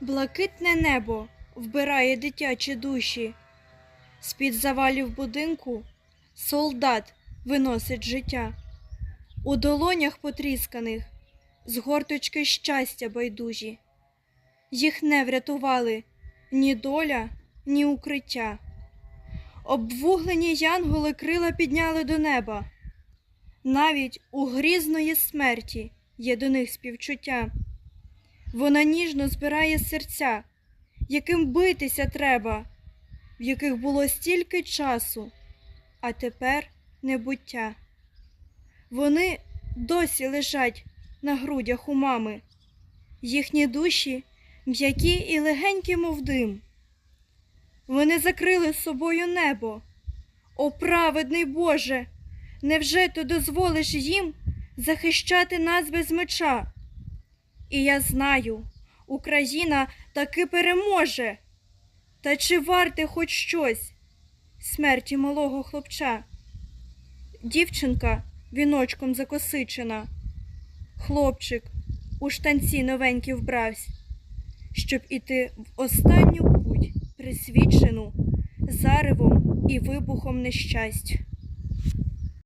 Блакитне небо вбирає дитячі душі. З-під завалів будинку солдат виносить життя. У долонях потрісканих з горточки щастя байдужі. Їх не врятували ні доля, ні укриття. Обвуглені янголи крила підняли до неба. Навіть у грізної смерті є до них співчуття. Вона ніжно збирає серця, яким битися треба, в яких було стільки часу, а тепер небуття. Вони досі лежать на грудях у мами, їхні душі м'які і легенькі, мов дим. Вони закрили собою небо. О, праведний Боже, невже ти дозволиш їм захищати нас без меча? І я знаю, Україна таки переможе. Та чи варте хоч щось смерті малого хлопча? Дівчинка віночком закосичена, хлопчик у штанці новенькі вбравсь, щоб іти в останню путь, присвічену заревом і вибухом нещасть.